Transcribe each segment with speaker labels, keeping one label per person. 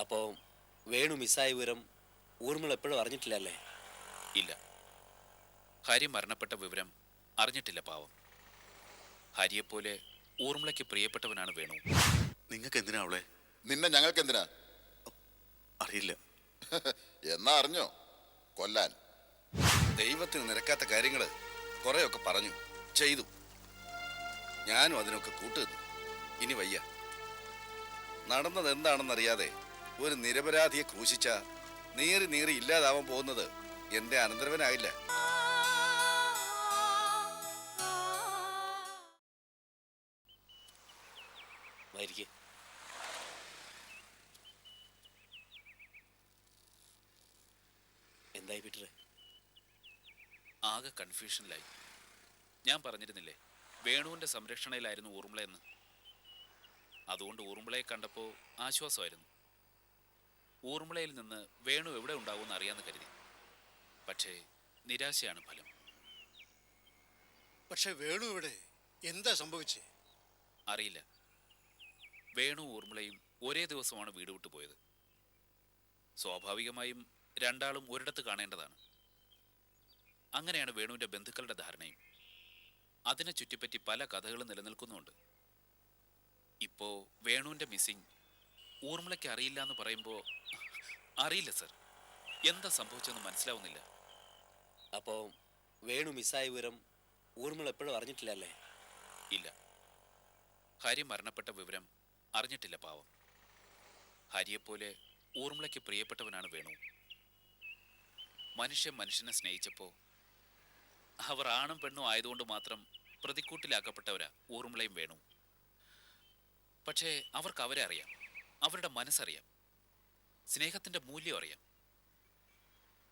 Speaker 1: അപ്പോൾ വേണു മിസ്സായ വിവരം ഊർമിള എപ്പോഴും അറിഞ്ഞിട്ടില്ല അല്ലേ
Speaker 2: ഇല്ല. ഹരി മരണപ്പെട്ട വിവരം അറിഞ്ഞിട്ടില്ല പാവം. ഹരിയെപ്പോലെ ഊർമിളയ്ക്ക് പ്രിയപ്പെട്ടവനാണ് വേണു.
Speaker 3: നിങ്ങൾക്ക് എന്തിനാ അവളെ?
Speaker 4: നിന്നെ ഞങ്ങൾക്ക് എന്തിനാ
Speaker 3: അറിയില്ല.
Speaker 4: എന്നാ അറിഞ്ഞോ? കൊല്ലാൻ.
Speaker 5: ദൈവത്തിന് നിരക്കാത്ത കാര്യങ്ങൾ കുറെയൊക്കെ പറഞ്ഞു. ചെയ്തു. ഞാനും അതിനൊക്കെ കൂട്ടുന്നു ഇനി വയ്യ. നടന്നത് എന്താണെന്നറിയാതെ ഒരു നിരപരാധിയെ ക്രൂശിച്ച നീറി നീറി ഇല്ലാതാവാൻ പോകുന്നത് എന്റെ അനന്തരവനായില്ല.
Speaker 1: ആയിരിക്കെ എന്തായി പീറ്ററെ?
Speaker 2: ആകെ കൺഫ്യൂഷനിലായി. ഞാൻ പറഞ്ഞിരുന്നില്ലേ വേണുവിന്റെ സംരക്ഷണയിലായിരുന്നു ഊർമിളയെന്ന് അതുകൊണ്ട് ഊർമിളയെ കണ്ടപ്പോൾ ആശ്വാസമായിരുന്നു. ഊർമിളയിൽ നിന്ന് വേണു എവിടെ ഉണ്ടാവുമെന്ന് അറിയാമെന്ന് കരുതി. പക്ഷേ നിരാശയാണ് ഫലം.
Speaker 6: പക്ഷെ വേണു എവിടെ? എന്താ സംഭവിച്ചേ?
Speaker 2: അറിയില്ല. വേണു ഊർമിളയും ഒരേ ദിവസമാണ് വീട് വിട്ടു പോയത്. സ്വാഭാവികമായും രണ്ടാളും ഒരിടത്ത് കാണേണ്ടതാണ്. അങ്ങനെയാണ് വേണുവിന്റെ ബന്ധുക്കളുടെ ധാരണയും. അതിനെ ചുറ്റിപ്പറ്റി പല കഥകളും നിലനിൽക്കുന്നുണ്ട് ഇപ്പോ വേണുവിന്റെ മിസ്സിംഗ് ഊർമിളയ്ക്ക് അറിയില്ല എന്ന് പറയുമ്പോൾ അറിയില്ല സർ. എന്താ സംഭവിച്ചെന്ന് മനസ്സിലാവുന്നില്ല.
Speaker 1: അപ്പോൾ വേണു മിസ്സായ വിവരം ഊർമിള എപ്പോഴും അറിഞ്ഞിട്ടില്ല അല്ലേ?
Speaker 2: ഇല്ല. ഹരി മരണപ്പെട്ട വിവരം അറിഞ്ഞിട്ടില്ല പാവം. ഹരിയെപ്പോലെ ഊർമിളയ്ക്ക് പ്രിയപ്പെട്ടവനാണ് വേണു. മനുഷ്യൻ മനുഷ്യനെ സ്നേഹിച്ചപ്പോൾ അവർ ആണും പെണ്ണും ആയതുകൊണ്ട് മാത്രം പ്രതിക്കൂട്ടിലാക്കപ്പെട്ടവരാ ഊർമിളയും വേണു. പക്ഷേ അവർക്ക് അവരെ അറിയാം. അവരുടെ മനസ്സറിയാം. സ്നേഹത്തിന്റെ മൂല്യം അറിയാം.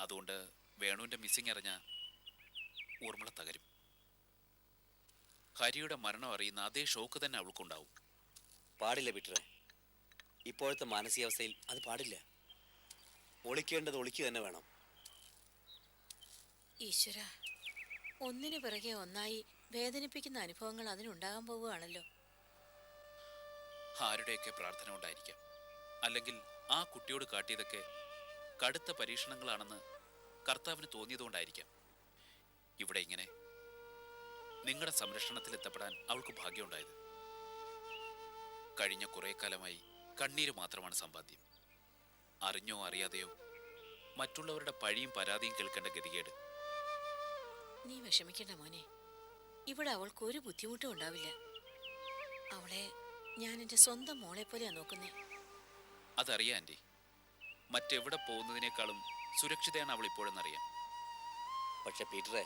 Speaker 2: അതുകൊണ്ട് വേണുവിന്റെ മിസ്സിങ് അറിഞ്ഞ ഊർമിള തകരും. ഹരിയുടെ മരണം അറിയുന്ന അതേ ഷോക്ക് തന്നെ അവൾക്കുണ്ടാവും.
Speaker 1: പാടില്ല പീറ്ററെ ഇപ്പോഴത്തെ മാനസികാവസ്ഥയിൽ അത് പാടില്ല. ഒളിക്കേണ്ടത് ഒളിക്കുക തന്നെ വേണം.
Speaker 7: ഈശ്വര ഒന്നിനു പിറകെ ഒന്നായി വേദനിപ്പിക്കുന്ന അനുഭവങ്ങൾ അതിനുണ്ടാകാൻ പോവുകയാണല്ലോ.
Speaker 2: ആരുടെയൊക്കെ പ്രാർത്ഥന ഉണ്ടായിരിക്കാം? അല്ലെങ്കിൽ ആ കുട്ടിയോട് കാട്ടിയതൊക്കെ കടുത്ത പരീക്ഷണങ്ങളാണെന്ന് കർത്താവിന് തോന്നിയതുകൊണ്ടായിരിക്കാം. ഇവിടെ ഇങ്ങനെ നിങ്ങളുടെ സംരക്ഷണത്തിൽ എത്തപ്പെടാൻ അവൾക്ക് ഭാഗ്യമുണ്ടായത്. കഴിഞ്ഞ കുറേ കാലമായി കണ്ണീര് മാത്രമാണ് സമ്പാദ്യം. അറിഞ്ഞോ അറിയാതെയോ മറ്റുള്ളവരുടെ പഴിയും പരാതിയും കേൾക്കേണ്ട ഗതികേട്.
Speaker 7: നീ വിഷമിക്കണ്ട മോനെ. ഇവിടെ അവൾക്ക് ഒരു ബുദ്ധിമുട്ടും ഉണ്ടാവില്ല. അവളെ ഞാൻ എന്റെ സ്വന്തം മോളെ പോലെയാ നോക്കുന്നേ.
Speaker 2: അതറിയാം ആന്റി മറ്റെവിടെ പോകുന്നതിനേക്കാളും സുരക്ഷിതയാണ് അവൾ ഇപ്പോഴെന്നറിയാം
Speaker 1: പക്ഷെ പീറ്ററെ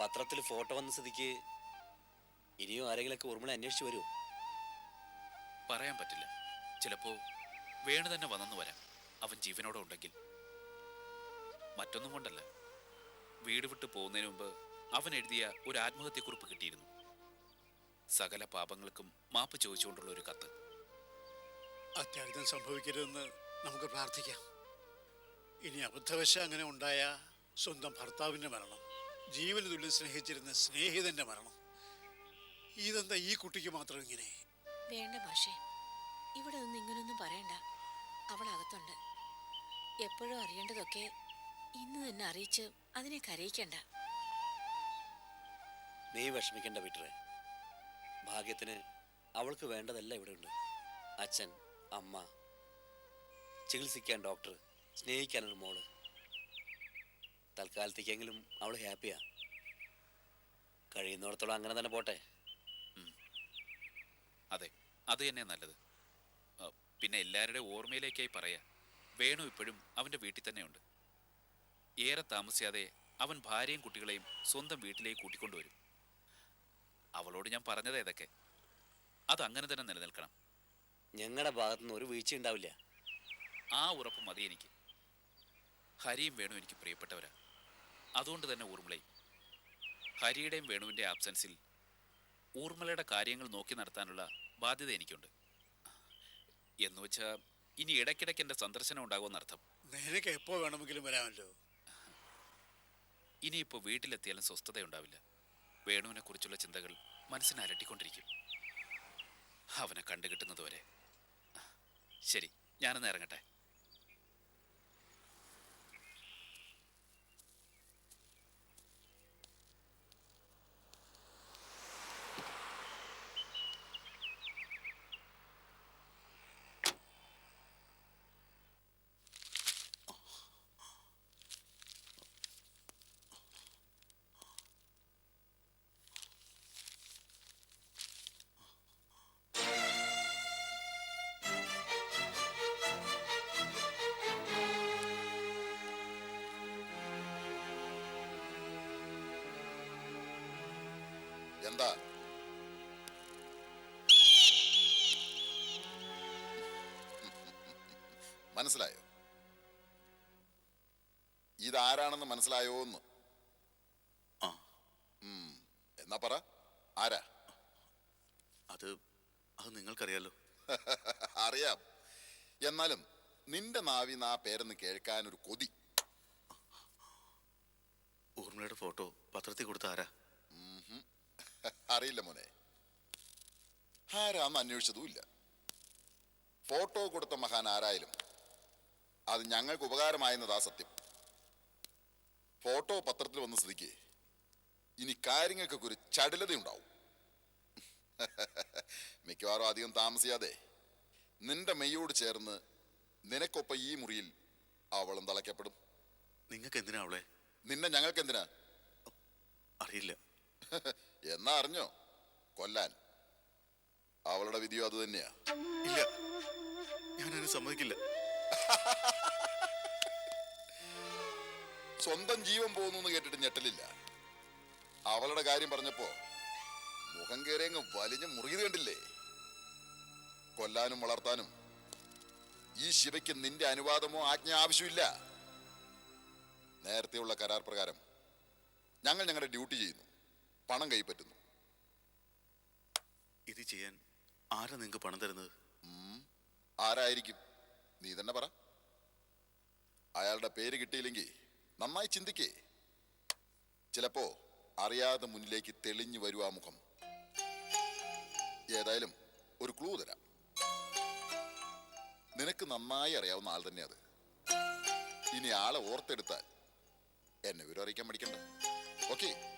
Speaker 1: പത്രത്തിൽ ഫോട്ടോ വന്ന സ്ഥിതിക്ക് ഇനിയും ആരെങ്കിലൊക്കെ ഉറുമളെ അന്വേഷിച്ച് വരുമോ
Speaker 2: പറയാൻ പറ്റില്ല. ചിലപ്പോ വേണു തന്നെ വന്നെന്ന് വരാം. അവൻ ജീവനോടെ ഉണ്ടെങ്കിൽ. മറ്റൊന്നും കൊണ്ടല്ല. വീട് വിട്ടു പോകുന്നതിന് മുമ്പ് അവൻ എഴുതിയ ഒരു ആത്മഹത്യക്കുറിപ്പ് കിട്ടിയിരുന്നു. സകല പാപങ്ങൾക്കും മാപ്പ് ചോദിച്ചുകൊണ്ടുള്ള ഒരു കത്ത്.
Speaker 6: അത്യാഹിതം സംഭവിക്കരുതെന്ന് നമുക്ക് പ്രാർത്ഥിക്കാം. ഇനി അബദ്ധവശ അങ്ങനെ ഉണ്ടായ സ്വന്തം ഭർത്താവിന്റെ മരണം ജീവന് തുല്യം സ്നേഹിച്ചിരുന്ന സ്നേഹിതന്റെ മരണം ഇതെന്താ ഈ കുട്ടിക്ക് മാത്രം ഇങ്ങനെ?
Speaker 7: വേണ്ട ഭാഷേ ഇവിടെ ഒന്നും ഇങ്ങനൊന്നും പറയണ്ട. അവൾ അകത്തുണ്ട് എപ്പോഴും അറിയേണ്ടതൊക്കെ ഇന്ന് തന്നെ അറിയിച്ച് അതിനെ കരയിക്കണ്ട.
Speaker 1: നീ വിഷമിക്കേണ്ട പീറ്ററെ. ഭാഗ്യത്തിന് അവൾക്ക് വേണ്ടതല്ല ഇവിടെ ഉണ്ട്. അച്ഛൻ അമ്മ ചികിത്സിക്കാൻ ഡോക്ടർ സ്നേഹിക്കാനൊരു മോൾ. തൽക്കാലത്തേക്കെങ്കിലും അവൾ ഹാപ്പിയാ. കഴിയുന്നിടത്തോളം അങ്ങനെ തന്നെ പോട്ടെ.
Speaker 2: അതെ അത് തന്നെ നല്ലത്. പിന്നെ എല്ലാവരുടെയും ഓർമ്മയിലേക്കായി പറയാ. വേണു ഇപ്പോഴും അവന്റെ വീട്ടിൽ തന്നെയുണ്ട്. ഏറെ താമസിയാതെ അവൻ ഭാര്യയും കുട്ടികളെയും സ്വന്തം വീട്ടിലേക്ക് കൂട്ടിക്കൊണ്ടുവരും. അവളോട് ഞാൻ പറഞ്ഞത് ഏതൊക്കെ അത് അങ്ങനെ തന്നെ നിലനിൽക്കണം.
Speaker 1: ഞങ്ങളുടെ ഭാഗത്തുനിന്ന് ഒരു വീഴ്ച ഉണ്ടാവില്ല.
Speaker 2: ആ ഉറപ്പ് മതി എനിക്ക്. ഹരിയും വേണു എനിക്ക് പ്രിയപ്പെട്ടവരാ. അതുകൊണ്ട് തന്നെ ഊർമിളയും. ഹരിയുടെയും വേണുവിന്റെ ആബ്സൻസിൽ ഊർമിളയുടെ കാര്യങ്ങൾ നോക്കി നടത്താനുള്ള ബാധ്യത എനിക്കുണ്ട്. എന്ന് വെച്ചാൽ ഇനി ഇടയ്ക്കിടയ്ക്ക് എന്റെ സന്ദർശനം ഉണ്ടാകുമെന്നർത്ഥം
Speaker 6: നിനക്ക് എപ്പോ വേണമെങ്കിലും വരാമല്ലോ.
Speaker 2: ഇനിയിപ്പോൾ വീട്ടിലെത്തിയാലും സ്വസ്ഥതയുണ്ടാവില്ല. വേണുവിനെ കുറിച്ചുള്ള ചിന്തകൾ മനസ്സിനെ അലട്ടിക്കൊണ്ടിരിക്കും. അവനെ കണ്ടുകിട്ടുന്നതുവരെ ശരി ഞാനൊന്ന് ഇറങ്ങട്ടെ.
Speaker 4: എന്താ? മനസ്സിലായോ? ഇതാരാണെന്ന് മനസ്സിലായോ എന്ന്
Speaker 3: ആ.
Speaker 4: എന്നാ പറ. ആരാ?
Speaker 3: അത് അത് നിങ്ങൾക്കറിയാലോ.
Speaker 4: അറിയാം. എന്നാലും നിന്റെ നാവിന്ന് ആ പേരെന്ന് കേൾക്കാൻ ഒരു കൊതി.
Speaker 3: ഊർമിളയുടെ ഫോട്ടോ പത്രത്തിൽ കൊടുത്ത ആരാ?
Speaker 4: അറിയില്ല മോനെ. ആരാന്ന് അന്വേഷിച്ചതുമില്ല ഫോട്ടോ കൊടുത്ത മഹാൻ ആരായാലും അത് ഞങ്ങൾക്ക് ഉപകാരമായെന്നതാ സത്യം. ഫോട്ടോ പത്രത്തിൽ വന്ന് സ്ഥിതിക്ക് ഇനി കാര്യങ്ങൾക്കൊക്കെ ഒരു ചടുലതയുണ്ടാവും. മിക്കവാറും അധികം താമസിയാതെ നിന്റെ മെയ്യോട് ചേർന്ന് നിനക്കൊപ്പം ഈ മുറിയിൽ അവളും തളയ്ക്കപ്പെടും.
Speaker 3: നിങ്ങൾക്ക് എന്തിനാ അവളെ?
Speaker 4: നിന്നെ ഞങ്ങൾക്ക് എന്തിനാ
Speaker 3: അറിയില്ല.
Speaker 4: എന്നാ അറിഞ്ഞോ? കൊല്ലാൻ. അവളുടെ വിധിയോ അത് തന്നെയാ.
Speaker 3: ഇല്ല. ഞാനതിന് സമ്മതിക്കില്ല.
Speaker 4: സ്വന്തം ജീവൻ പോകുന്നു കേട്ടിട്ട് ഞെട്ടലില്ല. അവളുടെ കാര്യം പറഞ്ഞപ്പോ മുഖം കയറി അങ്ങ് വലിഞ്ഞ് മുറിയത് കണ്ടില്ലേ? കൊല്ലാനും വളർത്താനും ഈ ശിവയ്ക്ക് നിന്റെ അനുവാദമോ ആജ്ഞ ആവശ്യമില്ല. നേരത്തെയുള്ള കരാർ പ്രകാരം ഞങ്ങൾ ഞങ്ങളുടെ ഡ്യൂട്ടി ചെയ്യുന്നു. പണം കൈപ്പറ്റുന്നു.
Speaker 3: ഇത് ചെയ്യാൻ ആരാ നിങ്ങൾക്ക് പണം തരുന്നത്?
Speaker 4: ആരായിരിക്കും? നീ തന്നെ പറ. അയാളുടെ പേര് കിട്ടിയില്ലെങ്കിൽ നന്നായി ചിന്തിക്കേ. ചിലപ്പോ അറിയാതെ മുന്നിലേക്ക് തെളിഞ്ഞു വരും ആ മുഖം. ഏതായാലും ഒരു ക്ലൂ തരാം. നിനക്ക് നന്നായി അറിയാവുന്ന ആൾ തന്നെ അത്. ഇനി ആളെ ഓർത്തെടുത്താൽ എന്നെ വിവരം അറിയിക്കാൻ പഠിക്കണ്ട ഓക്കെ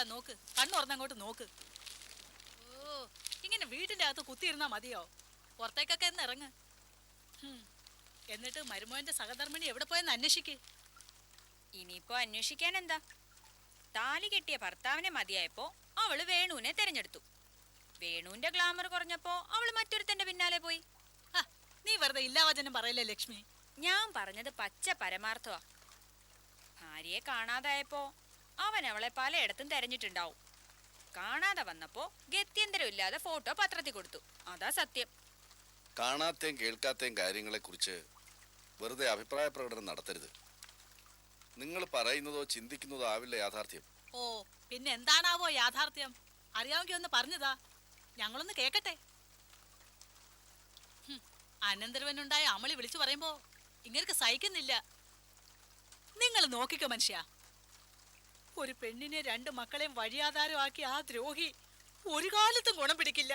Speaker 8: ഇതാ നോക്ക്. കണ്ണുറന്നങ്ങോട്ട് നോക്ക്. ഓ ഇങ്ങനെ വീട്ടിന്റെ അകത്ത് കുത്തിയിരുന്നാ മതിയോ? പുറത്തേക്കൊക്കെ എന്ന് ഇറങ്ങ്. എന്നിട്ട് മരുമോന്റെ സഹധർമ്മിണി എവിടെ പോയെന്ന് അന്വേഷിക്ക്.
Speaker 9: ഇനിയിപ്പോ അന്വേഷിക്കാൻ എന്താ താലി കെട്ടിയ ഭർത്താവിനെ മതിയായപ്പോ അവൾ വേണുവിനെ തെരഞ്ഞെടുത്തു. വേണുവിന്റെ ഗ്ലാമർ കുറഞ്ഞപ്പോ അവൾ മറ്റൊരുത്തന്റെ പിന്നാലെ പോയി.
Speaker 8: നീ വെറുതെ ഇല്ലാവചനം പറയല്ലേ ലക്ഷ്മി?
Speaker 9: ഞാൻ പറഞ്ഞത് പച്ച പരമാർത്ഥമാ ഭാര്യയെ കാണാതായപ്പോ അവൻ അവളെ പലയിടത്തും തെരഞ്ഞിട്ടുണ്ടാവും. കാണാതെ വന്നപ്പോ ഗത്യന്തരമില്ലാതെ ഫോട്ടോ പത്രത്തിൽ കൊടുത്തു. അതാ സത്യം.
Speaker 5: കാണാത്തയും കാര്യങ്ങളെ കുറിച്ച് വെറുതെ അഭിപ്രായ പ്രകടനം നടത്തരുത്. നിങ്ങൾ പറയുന്നതോ ചിന്തിക്കുന്നതോ ആവില്ല യാഥാർത്ഥ്യം.
Speaker 8: ഓ പിന്നെ എന്താണാവോ യാഥാർത്ഥ്യം? അറിയാമെങ്കിൽ ഒന്ന് പറഞ്ഞതാ. ഞങ്ങളൊന്ന് കേക്കട്ടെ. അനന്തരവനുണ്ടായ അമളി വിളിച്ചു പറയുമ്പോ ഇങ്ങനെ സഹിക്കുന്നില്ല. നിങ്ങൾ നോക്കിക്കോ മനുഷ്യ. ഒരു പെണ്ണിനെ രണ്ട് മക്കളെയും വഴിയാധാരമാക്കി ആ ദ്രോഹി ഒരു കാലത്തും ഗുണം പിടിക്കില്ല.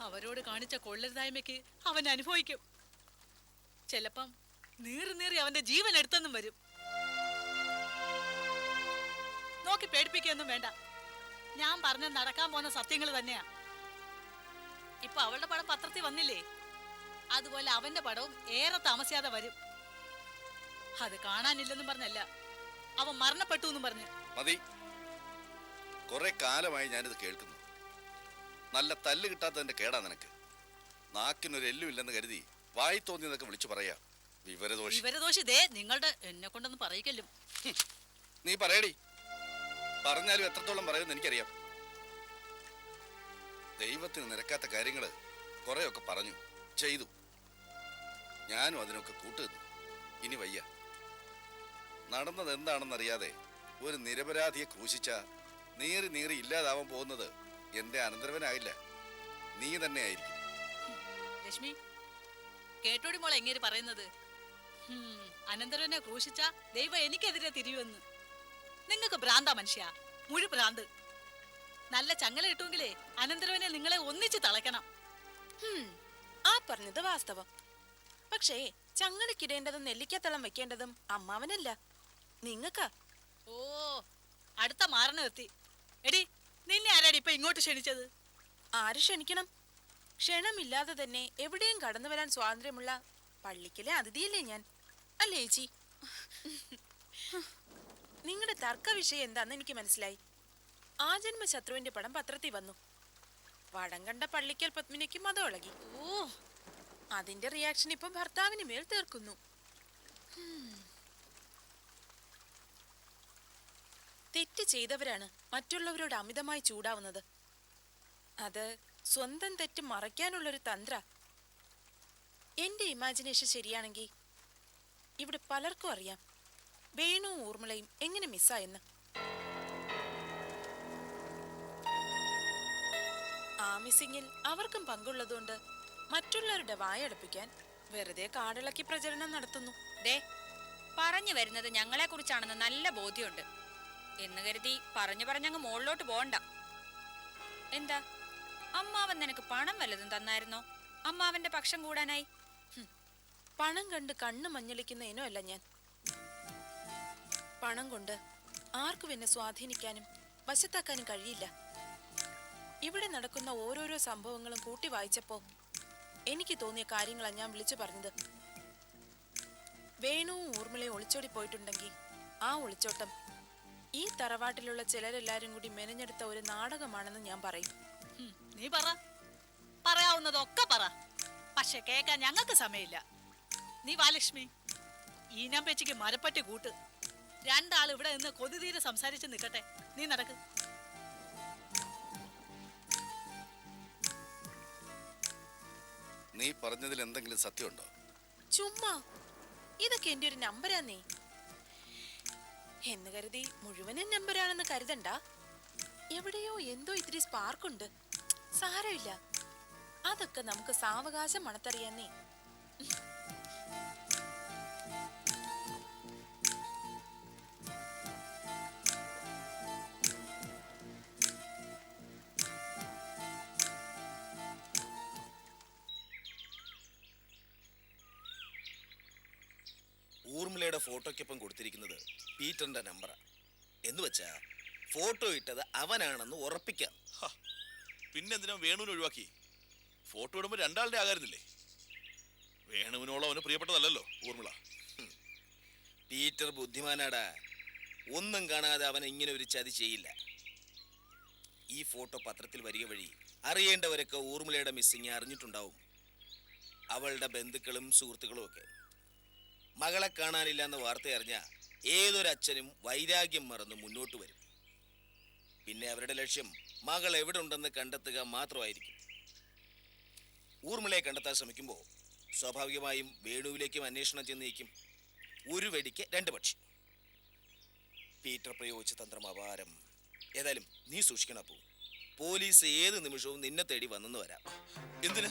Speaker 8: അവരോട് കാണിച്ച കൊള്ളരുതായ്മയ്ക്ക് അവൻ അനുഭവിക്കും. ചിലപ്പം നീറി നീറി അവന്റെ ജീവൻ എടുത്തെന്നും വരും. നോക്കി പേടിപ്പിക്കൊന്നും വേണ്ട. ഞാൻ പറഞ്ഞ നടക്കാൻ പോകുന്ന സത്യങ്ങൾ തന്നെയാ. ഇപ്പൊ അവളുടെ പടം പത്രത്തിൽ വന്നില്ലേ? അതുപോലെ അവന്റെ പടവും ഏറെ താമസിയാതെ വരും. അത് കാണാനില്ലെന്നും പറഞ്ഞല്ല. അവൻ മരണപ്പെട്ടു എന്നും പറഞ്ഞു.
Speaker 5: മതി. കുറെ കാലമായി ഞാനിത് കേൾക്കുന്നു. നല്ല തല്ല് കിട്ടാത്തതിന്റെ കേടാ നിനക്ക്. നാക്കിനൊരു എല്ലുമില്ലെന്ന് കരുതി വായി തോന്നിയതൊക്കെ വിളിച്ചു പറയാ. വിവരദോഷി.
Speaker 8: വിവരദോഷി ദേ നിങ്ങളുടെ എന്നെ കൊണ്ടൊന്ന് പറയിക്കല്ലോ.
Speaker 5: നീ പറയടി. പറഞ്ഞാലും എത്രത്തോളം പറയുമെന്ന് എനിക്കറിയാം. ദൈവത്തിന് നിരക്കാത്ത കാര്യങ്ങൾ കുറെയൊക്കെ പറഞ്ഞു ചെയ്തു. ഞാനും അതിനൊക്കെ കൂട്ടുന്നു ഇനി വയ്യ. നടന്നത് എന്താണെന്നറിയാതെ ഒരു നിരപരാധിയെ ക്രൂശിച്ച നീറി നീറി ഇല്ലാതാവാൻ പോകുന്നത് എന്റെ അനന്തരവനായില്ല. നീ തന്നെ ആയിരിക്കും.
Speaker 8: ലക്ഷ്മി കേട്ടോടി മോൾ എങ്ങനെ പറയുന്നത്? അനന്തരവനെ ക്രൂശിച്ച ദൈവം എനിക്കെതിരെ തിരിയുമെന്ന്. നിങ്ങൾക്ക് ഭ്രാന്താ മനുഷ്യ മുഴു ഭ്രാന്ത്. നല്ല ചങ്ങല കിട്ടുമെങ്കിലേ അനന്തരവനെ നിങ്ങളെ ഒന്നിച്ച് തളയ്ക്കണം.
Speaker 10: ആ പറഞ്ഞത് വാസ്തവം. പക്ഷേ ചങ്ങലക്കിടേണ്ടതും നെല്ലിക്കത്തളം വെക്കേണ്ടതും അമ്മാവനല്ല. നിങ്ങക്കാ?
Speaker 8: ഓ അടുത്ത മാരണം എത്തി എടി നിന്നെ ആരാടി ഇപ്പൊ ഇങ്ങോട്ട് ക്ഷണിച്ചത്?
Speaker 10: ആര് ക്ഷണിക്കണം? ക്ഷണമില്ലാതെ തന്നെ എവിടെയും കടന്നു വരാൻ സ്വാതന്ത്ര്യമുള്ള പള്ളിക്കലെ അതിഥിയല്ലേ ഞാൻ? അല്ലേ ചേച്ചി? നിങ്ങളുടെ തർക്ക വിഷയം എന്താന്ന് എനിക്ക് മനസ്സിലായി. ആജന്മ ശത്രുവിന്റെ പടം പത്രത്തിൽ വന്നു. വടം കണ്ട പള്ളിക്കൽ പത്മിനിക്ക് മതം ഇളകി
Speaker 8: ഓ.
Speaker 10: അതിന്റെ റിയാക്ഷൻ ഇപ്പൊ ഭർത്താവിന് മേൽ തീർക്കുന്നു. തെറ്റ് ചെയ്തവരാണ് മറ്റുള്ളവരോട് അമിതമായി ചൂടാവുന്നത്. അത് സ്വന്തം തെറ്റ് മറയ്ക്കാനുള്ളൊരു തന്ത്ര. എന്റെ ഇമാജിനേഷൻ ശരിയാണെങ്കിൽ ഇവിടെ പലർക്കും അറിയാം. വേണുവും ഊർമിളയും എങ്ങനെ മിസ്സായെന്ന്. ആ മിസ്സിങ്ങിൽ അവർക്കും പങ്കുള്ളതുകൊണ്ട് മറ്റുള്ളവരുടെ വായടപ്പിക്കാൻ വെറുതെ കാടിളക്കി പ്രചരണം നടത്തുന്നു.
Speaker 9: ദേ പറഞ്ഞു വരുന്നത് ഞങ്ങളെ കുറിച്ചാണെന്ന് നല്ല ബോധ്യമുണ്ട്. എന്ന് കരുതി പറഞ്ഞു പറഞ്ഞങ്ങ് മുകളിലോട്ട് പോണ്ട എന്താ? അമ്മാവൻ നിനക്ക് പണം വല്ലതും തന്നായിരുന്നോ? അമ്മാവന്റെ പക്ഷം കൂടാനായി?
Speaker 10: പണം കണ്ട് കണ്ണ് മഞ്ഞളിക്കുന്ന അല്ല ഞാൻ. പണം കൊണ്ട് ആർക്കും എന്നെ സ്വാധീനിക്കാനും വശത്താക്കാനും കഴിയില്ല. ഇവിടെ നടക്കുന്ന ഓരോരോ സംഭവങ്ങളും കൂട്ടി വായിച്ചപ്പോ എനിക്ക് തോന്നിയ കാര്യങ്ങളാണ് ഞാൻ വിളിച്ചു പറഞ്ഞത്. വേണുവും ഊർമിളയും ഒളിച്ചോടി പോയിട്ടുണ്ടെങ്കിൽ ആ ഒളിച്ചോട്ടം ഈ തറവാട്ടിലുള്ള ചിലരെല്ലാരും കൂടി മെനഞ്ഞെടുത്ത ഒരു നാടകമാണെന്ന് ഞാൻ പറയും.
Speaker 8: നീ പറ. പറയാവുന്നതൊക്കെ പറ. പക്ഷെ കേക്കാൻ ഞങ്ങൾക്ക് സമയമില്ല. നീ വാ ലക്ഷ്മി. പേച്ചിക്ക് മരപ്പറ്റി കൂട്ട്. രണ്ടാൾ ഇവിടെ നിന്ന് കൊതിതീരെ സംസാരിച്ച് നിൽക്കട്ടെ. നീ നടക്ക്.
Speaker 5: നീ പറഞ്ഞതിൽ എന്തെങ്കിലും സത്യമുണ്ടോ?
Speaker 10: ചുമ്മാ. ഇതൊക്കെ എന്റെ ഒരു നമ്പരാന്നേ. എന്ന് കരുതി മുഴുവനും നമ്പരാണെന്ന് കരുതണ്ട. എവിടെയോ എന്തോ ഇത്തിരി സ്പാർക്കുണ്ട് സാരമില്ല. അതൊക്കെ നമുക്ക് സാവകാശം മണത്തറിയാന്നേ
Speaker 1: ഊർമിളയുടെ ഫോട്ടോയ്ക്കൊപ്പം കൊടുത്തിരിക്കുന്നത് പീറ്ററിന്റെ നമ്പറാണ് എന്ന് വെച്ചാ ഫോട്ടോ ഇട്ടത് അവനാണെന്ന് ഉറപ്പിക്കാം.
Speaker 3: പിന്നെന്തിനാ വേണുവിനെ ഒഴിവാക്കി? ഫോട്ടോ ഇടുമ്പോൾ രണ്ടാളുടെ ആകാരുന്നില്ലേ വേണുവിനോളം അവന് പ്രിയപ്പെട്ടതല്ലല്ലോ ഊർമിള.
Speaker 1: പീറ്റർ ബുദ്ധിമാനാടാ. ഒന്നും കാണാതെ അവൻ ഇങ്ങനെ ഒരു ചതി ചെയ്യില്ല. ഈ ഫോട്ടോ പത്രത്തിൽ വരിക വഴി അറിയേണ്ടവരൊക്കെ ഊർമിളയുടെ മിസ്സിങ് അറിഞ്ഞിട്ടുണ്ടാവും. അവളുടെ ബന്ധുക്കളും സുഹൃത്തുക്കളും ഒക്കെ. മകളെ കാണാനില്ല എന്ന വാർത്ത അറിഞ്ഞ ഏതൊരച്ഛനും വൈരാഗ്യം മറന്ന് മുന്നോട്ട് വരും. പിന്നെ അവരുടെ ലക്ഷ്യം മകൾ എവിടെ ഉണ്ടെന്ന് കണ്ടെത്തുക മാത്രമായിരിക്കും. ഊർമിളയെ കണ്ടെത്താൻ ശ്രമിക്കുമ്പോൾ സ്വാഭാവികമായും വേണുവിലേക്കും അന്വേഷണം ചെന്ന് നീക്കും ഒരു വെടിക്ക് രണ്ട് പക്ഷി. പീറ്റർ പ്രയോഗിച്ച തന്ത്രം അപാരം. ഏതായാലും നീ സൂക്ഷിക്കണം പോലീസ് ഏത് നിമിഷവും നിന്നെ തേടി വന്നെന്ന് വരാം.
Speaker 3: എന്തിന്?